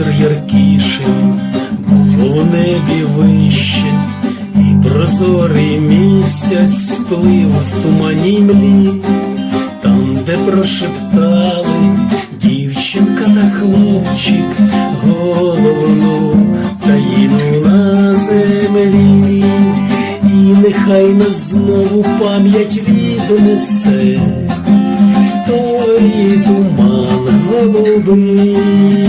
зір яркішим було в небі вище, і прозорий місяць плив в тумані млі, там, де прошептали дівчинка та хлопчик, головну таїну на землі, і нехай нас знову пам'ять віднесе. Той Туман голубий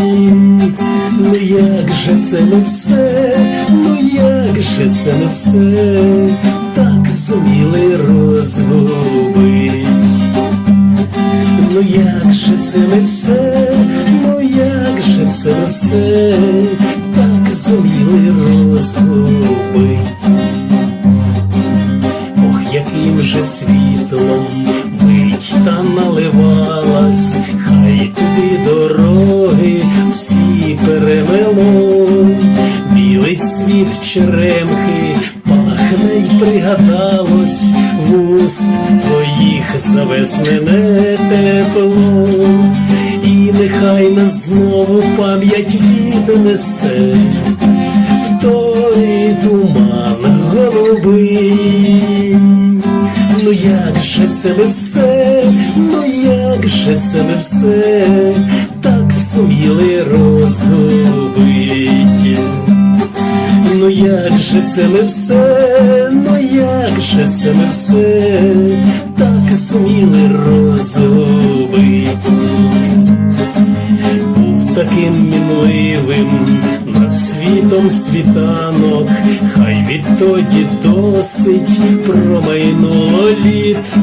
як же це не все, ну як же це не все, так зуміли розгубить. Ну як же це не все, ну як же це не все, так зуміли розгубить. Ох, яким же світлом мить та наливалась, хай туди дороги черемхи пахне й пригадалось вуст твоїх завеснене тепло, і нехай нас знову пам'ять віднесе в той туман голубий. Ну як же це ми все, ну як же це ми все, так суміли розгубить. Як же це ми все, ну як же це ми все, так зуміли розробити. був таким мінливим над світом світанок, відтоді досить промайнуло літ,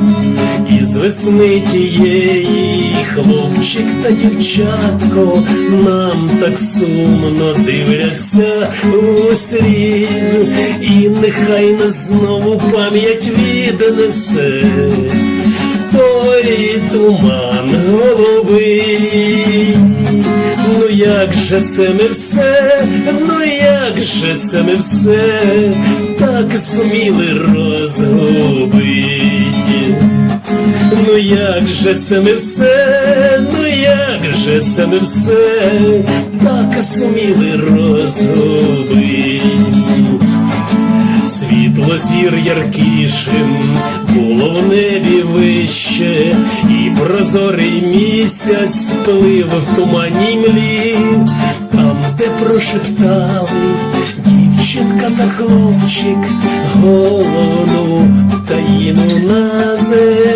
і з весни тієї хлопчик та дівчатко нам так сумно дивляться у слід, і нехай нас знову пам'ять віднесе в той туман голубий. Як же це ми все, ну як же це ми все, так зуміли розгубить. Ну як же це ми все, ну як же це ми все, так зуміли розгубить. Світло зір яркішим було в небі вище, прозорий місяць плив в тумані млі, там, де прошептали дівчинка та хлопчик, головну таїну на землі.